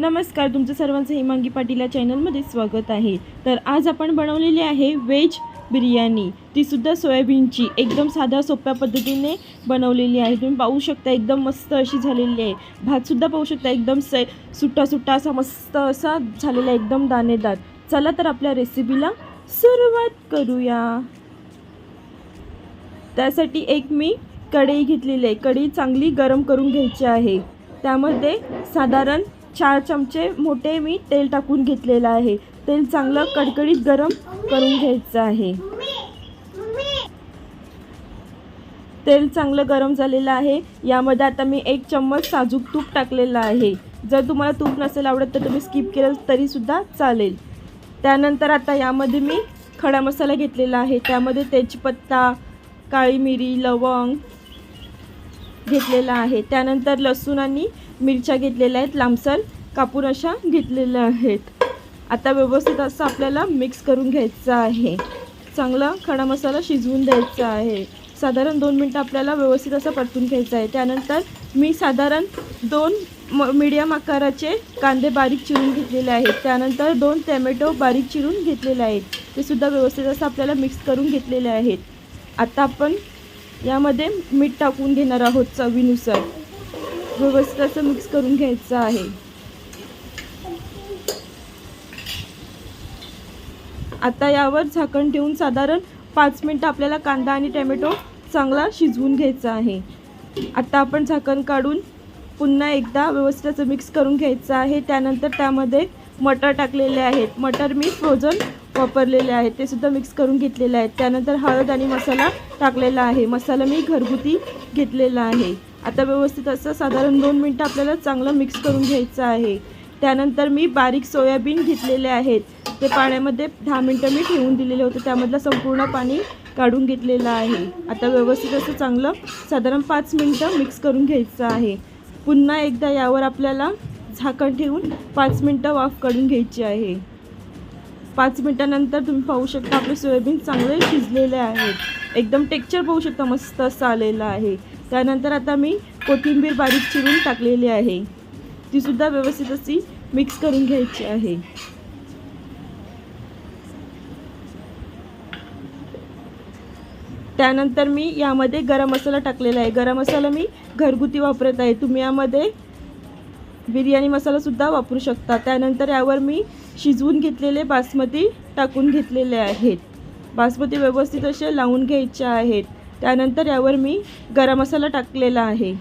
नमस्कार तुमचं सर्वांचं हिमांगी पाटील या चॅनलमध्ये स्वागत आहे. तर आज आपण बनवलेली आहे व्हेज बिर्याणी. तीसुद्धा सोयाबीनची एकदम साध्या सोप्या पद्धतीने बनवलेली आहे. तुम्ही पाहू शकता एकदम मस्त अशी झालेली आहे. भातसुद्धा पाहू शकता एकदम से सुट्टा सुट्टा असा मस्त असा झालेला आहे एकदम दाणेदार. चला तर आपल्या रेसिपीला सुरुवात करूया. त्यासाठी एक मी कढई घेतलेली आहे. कढई चांगली गरम करून घ्यायची आहे. त्यामध्ये साधारण चार चमचे मोठे मी तेल टाकून घेतलेलं आहे. तेल चांगलं कडकडीत गरम करून घ्यायचं आहे. तेल चांगलं गरम झालेलं आहे. यामध्ये आता मी एक चम्मच साजूक तूप टाकलेलं आहे. जर तुम्हाला तूप नसेल आवडत तर तुम्ही स्किप केलं तरीसुद्धा चालेल. त्यानंतर आता यामध्ये मी खडा मसाला घेतलेला आहे. त्यामध्ये तेजपत्ता काळी मिरी लवंग घेतलेला आहे. त्यानंतर लसूण आणि मिरच्या घेतलेल्या आहेत. लांबसर कापून अशा घेतलेल्या आहेत. आता व्यवस्थित असं आपल्याला मिक्स करून घ्यायचं आहे. चांगला खडा मसाला शिजवून द्यायचा आहे. साधारण दोन मिनटं आपल्याला व्यवस्थित असं परतून घ्यायचं आहे. त्यानंतर मी साधारण दोन म मीडियम आकाराचे कांदे बारीक चिरून घेतलेले आहेत. त्यानंतर दोन टॅमॅटो बारीक चिरून घेतलेले आहेत. ते सुद्धा व्यवस्थित असं आपल्याला मिक्स करून घेतलेले आहेत. आता आपण यामध्ये मीठ टाकून घेणार आहोत चवीनुसार. व्यवस्थित असं मिक्स करून घ्यायचं आहे. आता यावर झाकण ठेवून साधारण पाच मिनटं आपल्याला कांदा आणि टॅमॅटो चांगला शिजवून घ्यायचा आहे. आता आपण झाकण काढून पुन्हा एकदा व्यवस्थित असं मिक्स करून घ्यायचं आहे. त्यानंतर त्यामध्ये मटर टाकलेले आहेत. मटर मी फ्रोझन वापरलेले आहेत ते सुद्धा मिक्स करून घेतलेले आहेत. त्यानंतर हळद आणि मसाला टाकलेला आहे. मसाला मी घरगुती घेतलेला आहे. आता व्यवस्थित असं साधारण दोन मिनटं आपल्याला चांगलं मिक्स करून घ्यायचं आहे. त्यानंतर मी बारीक सोयाबीन घेतलेले आहेत. ते पाण्यामध्ये दहा मिनटं मी ठेवून दिलेले होते. त्यामधलं संपूर्ण पाणी काढून घेतलेलं आहे. आता व्यवस्थित असं चांगलं साधारण पाच मिनटं मिक्स करून घ्यायचं आहे. पुन्हा एकदा यावर आपल्याला झाकण ठेवून पाच मिनटं वाफ काढून घ्यायची आहे. पाच मिनटानंतर तुम्ही पाहू शकता आपले सोयाबीन चांगले शिजलेले आहेत. एकदम टेक्चर पाहू शकता मस्त असं आलेलं आहे. त्यानंतर आता मी कोथिंबीर बारीक चिरून टाकलेली आहे. तीसुद्धा व्यवस्थित अशी मिक्स करून घ्यायची आहे. त्यानंतर मी यामध्ये गरम मसाला टाकलेला आहे. गरम मसाला मी घरगुती वापरत आहे. तुम्ही यामध्ये बिर्याणी मसालासुद्धा वापरू शकता. त्यानंतर यावर मी शिजवून घेतलेले बासमती टाकून घेतलेले आहेत. बासमती व्यवस्थित असे लावून घ्यायचे आहेत. त्यानंतर यावर मी गरम मसाला टाकलेला आहे.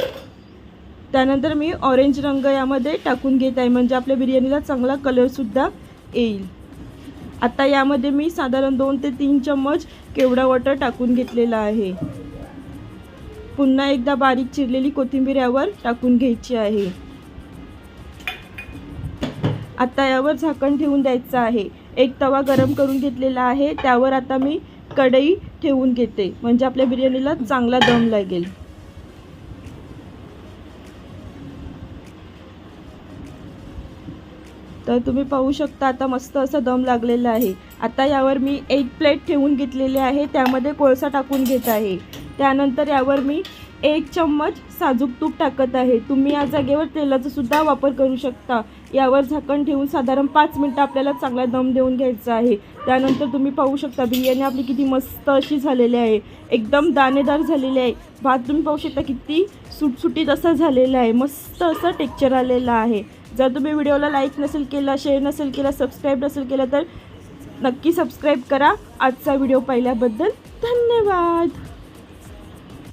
त्यानंतर मी ऑरेंज रंग यामध्ये टाकून घेत आहे. म्हणजे आपल्या बिर्याणीला चांगला कलरसुद्धा येईल. आता यामध्ये मी साधारण दोन ते तीन चम्मच केवडा वॉटर टाकून घेतलेला आहे. पुन्हा एकदा बारीक चिरलेली कोथिंबीर यावर टाकून घ्यायची आहे. आता यावर झाकण ठेवून द्यायचं आहे. एक तवा गरम करून घेतलेला आहे. त्यावर आता मी कढई ठेवून घेते. म्हणजे आपल्या बिर्याणीला चांगला दम लागेल. तर तुम्ही पाहू शकता आता मस्त असा दम लागलेला आहे. आता यावर मी एक प्लेट ठेवून घेतलेली आहे. त्यामध्ये कोळसा टाकून घेत आहे. त्यानंतर यावर मी एक चम्मच साजूक तूप टाकत आहे. तुम्ही या जागेवर तेलाचा सुद्धा वापर करू शकता. यावर झाकण ठेवून साधारण पाच मिनटं आपल्याला चांगला दम देऊन घ्यायचा आहे. त्यानंतर तुम्ही पाहू शकता बिर्याणी आपली किती मस्त अशी झालेली आहे. एकदम दाणेदार झालेली आहे. भात तुम्ही पाहू शकता किती सुटसुटीत असं झालेला आहे. मस्त असं टेक्चर आलेलं आहे. जर तुम्ही व्हिडिओला लाईक नसेल केला शेअर नसेल केला सबस्क्राईब नसेल केला तर नक्की सबस्क्राईब करा. आजचा व्हिडिओ पाहिल्याबद्दल धन्यवाद.